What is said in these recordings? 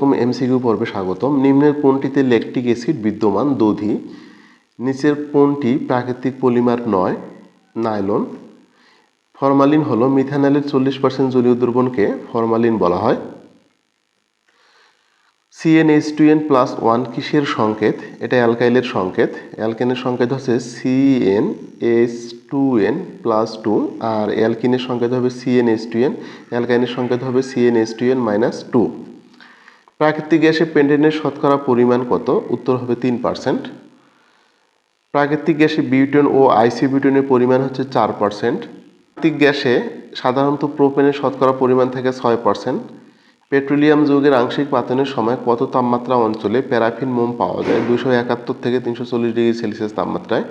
আলাইকুম এমসিকিউ পর্বে স্বাগতম। নিম্নের কোনটিতে ল্যাকটিক অ্যাসিড বিদ্যমান, দধি। নিচের কোনটি প্রাকৃতিক পলিমার নয়, নাইলন। ফরমালিন হলো মিথানলের চল্লিশ পার্সেন্ট জলীয় দ্রবণকে ফরমালিন বলা হয়। CNH two N plus one কিসের সংকেত? এটা অ্যালকাইলের সংকেত। অ্যালকেনের সংকেত হচ্ছে CN S two N plus two আর অ্যালকিনের সংকেত হবে সিএন এস টু এন অ্যালকাইনের সংকেত হবে CN S two N minus two প্রাকৃতিক গ্যাসে পেন্টেনের শতকরা পরিমাণ কত? উত্তর হবে তিন পার্সেন্ট প্রাকৃতিক গ্যাসে বিউটেন ও আইসিবিউটেনের পরিমাণ হচ্ছে চার পার্সেন্ট প্রাকৃতিক গ্যাসে সাধারণত প্রোপেনের শতকরা পরিমাণ থেকে ছয় পার্সেন্ট পেট্রোলিয়াম যৌগের আংশিক পাতনের সময় কত তাপমাত্রা অঞ্চলে প্যারাফিন মোম পাওয়া যায়? দুশো একাত্তর থেকে তিনশো চল্লিশ ডিগ্রি সেলসিয়াস তাপমাত্রায়।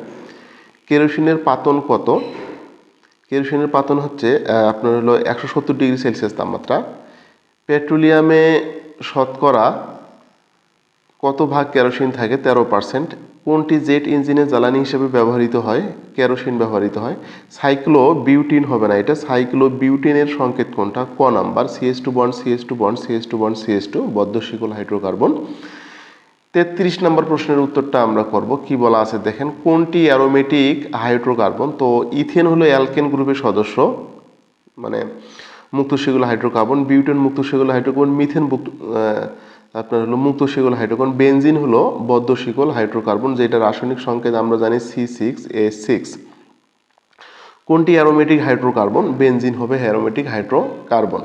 কেরোসিনের পাতন কত? কেরোসিনের পাতন হচ্ছে আপনার হলো একশো সত্তর ডিগ্রি সেলসিয়াস তাপমাত্রা। পেট্রোলিয়ামে শতকরা কত ভাগ কেরোসিন থাকে? তেরো পার্সেন্ট। কোনটি জেট ইঞ্জিনে জ্বালানি হিসেবে ব্যবহৃত হয়? কেরোসিন ব্যবহৃত হয়। সাইক্লো বিউটিন হবে না এটা। সাইক্লো বিউটিনের সংকেত কোনটা? ক number. CS two bond CS two bond CS two bond CS two বদ্ধশিকল hydrocarbon. তেত্রিশ নম্বর প্রশ্নের উত্তরটা আমরা করব। কি বলা আছে দেখেন? কোনটি অ্যারোমেটিক হাইড্রোকার্বন? তো ইথেন হলো অ্যালকেন গ্রুপের সদস্য। মানে মুক্ত সেগুলো হাইড্রোকার্বন, বিউটেন মুক্ত সেগুলো হাইড্রোকার্বন, মিথেন মুক্ত- আপনার হলো মুক্ত শিকল হাইড্রোকার্বন, বেনজিন হলো বদ্ধ শিকল হাইড্রোকার্বন, যেটা রাসায়নিক সংকেত আমরা জানি সি সিক্স, এ সিক্স। কোনটি অ্যারোমেটিক হাইড্রোকার্বন? বেনজিন হবে অ্যারোমেটিক হাইড্রোকার্বন।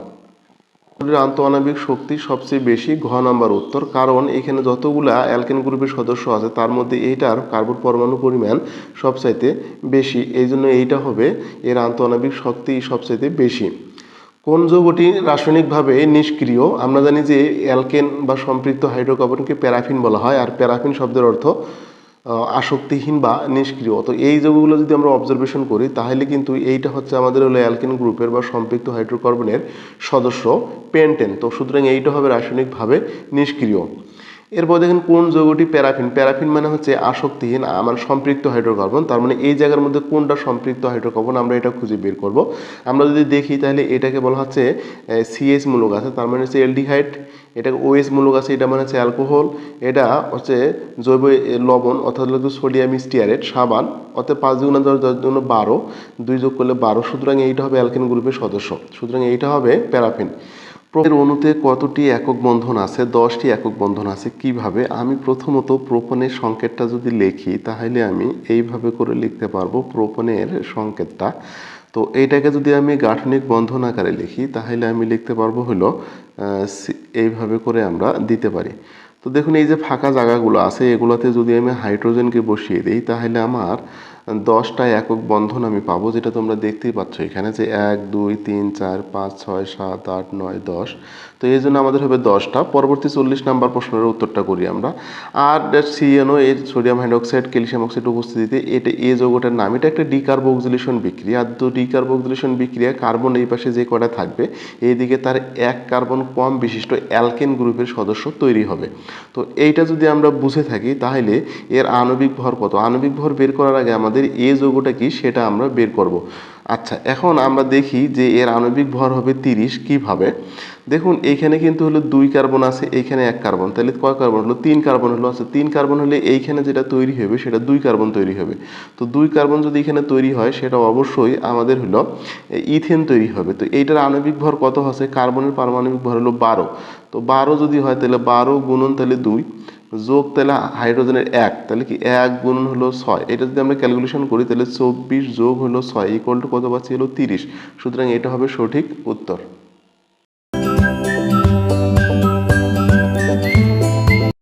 আন্তঃআণবিক শক্তি সবচেয়ে বেশি, ঘ নাম্বার উত্তর, কারণ এখানে যতগুলা অ্যালকেন গ্রুপের সদস্য আছে, তার মধ্যে এইটার কার্বন পরমাণু পরিমাণ সবচাইতে বেশি। এই জন্য এইটা হবে এর আন্তঃআণবিক শক্তি সবচাইতে বেশি। কোন যৌগটি রাসায়নিকভাবে নিষ্ক্রিয়? আমরা জানি যে অ্যালকেন বা সম্পৃক্ত হাইড্রোকার্বনকে প্যারাফিন বলা হয়, আর প্যারাফিন শব্দের অর্থ আসক্তিহীন বা নিষ্ক্রিয়। তো এই যৌগগুলো যদি আমরা অবজারভেশন করি, তাহলে কিন্তু এইটা হচ্ছে আমাদের হলো অ্যালকেন গ্রুপের বা সম্পৃক্ত হাইড্রোকার্বনের সদস্য পেন্টেন। তো সুতরাং এইটা হবে রাসায়নিকভাবে নিষ্ক্রিয়। এরপর দেখেন কোন যৌগটি প্যারাফিন? প্যারাফিন মানে হচ্ছে আসক্তিহীন আ, মানে সম্পৃক্ত হাইড্রোকার্বন। তার মানে এই জায়গার মধ্যে কোনটা সম্পৃক্ত হাইড্রোকার্বন আমরা এটা খুঁজে বের করব। আমরা যদি দেখি তাহলে এটাকে বলা হচ্ছে সিএস মূলক আছে তার মানে হচ্ছে এলডিহাইড এটাকে ওএস মূলক আছে এটা মানে হচ্ছে অ্যালকোহল। এটা হচ্ছে জৈব লবণ অর্থাৎ হলো সোডিয়াম স্টিয়ারেট সাবান। অর্থাৎ পাঁচ দুগুণ দশ দশ জন্য বারো দুই যোগ করলে বারো সুতরাং এইটা হবে অ্যালকেন গ্রুপের সদস্য। সুতরাং এইটা হবে প্যারাফিন। প্রোপের অণুতে কতটি একক বন্ধন আছে, দশটি একক বন্ধন আছে, কীভাবে? আমি প্রথমত প্রোপনের সংকেতটা যদি লিখি, তাহলে আমি এইভাবে করে লিখতে পারব প্রোপনের সংকেতটা। তো এইটাকে যদি আমি গাঠনিক বন্ধন আকারে লিখি, তাহলে আমি লিখতে পারব হলো এইভাবে করে আমরা দিতে পারি। তো দেখুন, এই যে ফাঁকা জায়গাগুলো আছে, এগুলোতে যদি আমি হাইড্রোজেনকে বসিয়ে দিই, তাহলে আমার দশটা একক বন্ধন আমি পাবো, যেটা তোমরা দেখতেই পাচ্ছ এখানে যে এক, দুই, তিন, চার, পাঁচ, ছয়, সাত, আট, নয়, দশ। তো এই জন্য আমাদের হবে দশটা। পরবর্তী চল্লিশ নাম্বার প্রশ্নের উত্তরটা করি আমরা। আর সিএনও এর সোডিয়াম হাইড্রোক্সাইড, ক্যালসিয়াম অক্সাইড উপস্থিতিতে এটা, এই যৌগটার নাম, এটা একটা ডিকার্বোক্সিলেশন বিক্রিয়া। আর তো ডিকার্বোক্সিলেশন বিক্রিয়া, কার্বন এই পাশে যে কটা থাকবে, এইদিকে তার এক কার্বন কম বিশিষ্ট অ্যালকেন গ্রুপের সদস্য তৈরি হবে। তো এইটা যদি আমরা বুঝে থাকি, তাহলে এর আণবিক ভর কত? আণবিক ভর বের করার আগে আমাদের এ যৌগটা কি সেটা আমরা বের করব। আচ্ছা এখন আমরা দেখি যে এর আণবিক ভর হবে তিরিশ কীভাবে? দেখুন, এইখানে কিন্তু হলো দুই কার্বন আছে, এইখানে এক কার্বন। তাহলে কয় কার্বন হলো? তিন কার্বন হলো। আচ্ছা তিন কার্বন হলে এইখানে যেটা তৈরি হবে সেটা দুই কার্বন তৈরি হবে। তো দুই কার্বন যদি এখানে তৈরি হয়, সেটা অবশ্যই আমাদের হলো ইথেন তৈরি হবে। তো এইটার আণবিক ভর কত আছে? কার্বনের পারমাণবিক ভর হলো বারো। তো বারো যদি হয়, তাহলে বারো গুণন তাহলে দুই। যোগ তাহলে হাইড্রোজেনের এক, তাহলে কি এক গুণ হলো ছয়? এটা যদি আমরা ক্যালকুলেশন করি, তাহলে চব্বিশ যোগ হলো ছয় ইকুয়াল টু কত পাচ্ছি? হলো তিরিশ। সুতরাং এটা হবে সঠিক উত্তর।